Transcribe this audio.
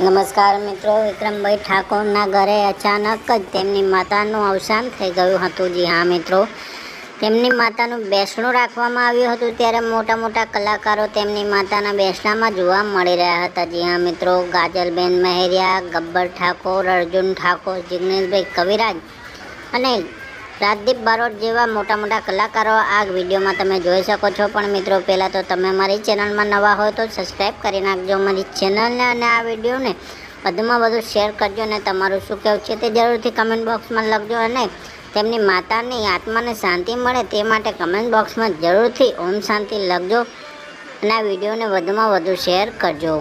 નમસ્કાર મિત્રો, વિક્રમભાઈ ઠાકોરના ઘરે અચાનક જ તેમની માતાનું અવસાન થઈ ગયું હતું. જી હા મિત્રો, તેમની માતાનું બેસણું રાખવામાં આવ્યું હતું ત્યારે મોટા મોટા કલાકારો તેમની માતાના બેસણામાં જોવા મળી રહ્યા હતા. જી હા મિત્રો, ગાજલબેન મહેરિયા, ગબ્બર ઠાકોર, અર્જુન ઠાકોર જિગ્નેશભાઈ કવિરાજ અને રાજદીપ બારોટ જેવા મોટા મોટા કલાકારો આ વિડીયોમાં તમે જોઈ શકો છો. પણ મિત્રો, પહેલાં તો તમે મારી ચેનલમાં નવા હોય તો સબસ્ક્રાઈબ કરી નાખજો મારી ચેનલને અને આ વિડીયોને વધુમાં વધુ શેર કરજો અને તમારું શું કહેવું છે તે જરૂરથી કમેન્ટ બોક્સમાં લખજો અને તેમની માતાની આત્માને શાંતિ મળે તે માટે કમેન્ટ બોક્સમાં જરૂરથી ઓમ શાંતિ લખજો અને આ વિડીયોને વધુમાં વધુ શેર કરજો.